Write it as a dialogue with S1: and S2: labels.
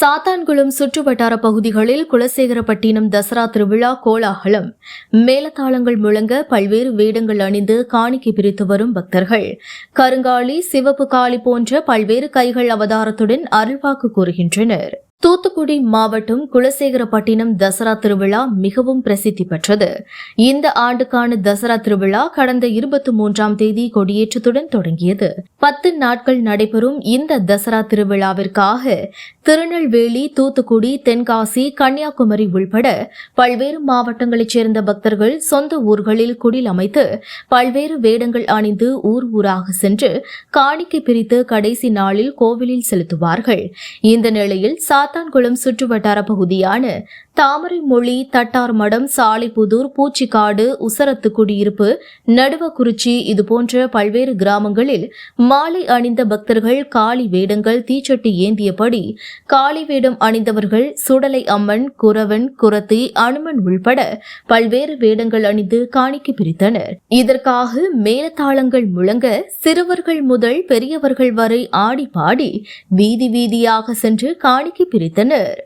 S1: சாத்தான்குளம் சுற்றுவட்டார பகுதிகளில் குலசேகரப்பட்டினம் தசரா திருவிழா கோலாகலம். மேலதாளங்கள் முழங்க பல்வேறு வேடங்கள் அணிந்து காணிக்கை பிரித்து வரும் பக்தர்கள். கருங்காலி சிவப்பு காளி போன்ற பல்வேறு கைகள் அவதாரத்துடன் அருள்வாக்கு கூறுகின்றனர். தூத்துக்குடி மாவட்டம் குலசேகரப்பட்டினம் தசரா திருவிழா மிகவும் பிரசித்தி பெற்றது. இந்த ஆண்டுக்கான தசரா திருவிழா கடந்த இருபத்தி மூன்றாம் தேதி கொடியேற்றத்துடன் தொடங்கியது. பத்து நாட்கள் நடைபெறும் இந்த தசரா திருவிழாவிற்காக திருநெல்வேலி தூத்துக்குடி தென்காசி கன்னியாகுமரி உள்பட பல்வேறு மாவட்டங்களைச் சேர்ந்த பக்தர்கள் சொந்த ஊர்களில் குடில் அமைத்து பல்வேறு வேடங்கள் அணிந்து ஊர் ஊராக சென்று காணிக்கை பிரித்து கடைசி நாளில் கோவிலில் செலுத்துவார்கள். இந்த நிலையில் சாத்தான்குளம் சுற்றுவட்டார பகுதியான தாமரைமொழி தட்டார் மடம் சாலைப்புதூர் பூச்சிக்காடு உசரத்து குடியிருப்பு நடுவக்குறிச்சி இதுபோன்ற பல்வேறு கிராமங்களில் மாலை அணிந்த பக்தர்கள் காளி வேடங்கள் தீச்சட்டி ஏந்தியபடி காளி வேடம் அணிந்தவர்கள் சுடலை அம்மன் குரவன் குரத்தி அனுமன் உள்பட பல்வேறு வேடங்கள் அணிந்து காணிக்கை பிரித்தனர். இதற்காக மேலதாளங்கள் முழங்க சிறுவர்கள் முதல் பெரியவர்கள் வரை ஆடி பாடி வீதி வீதியாக சென்று காணிக்கை பிரித்தனர்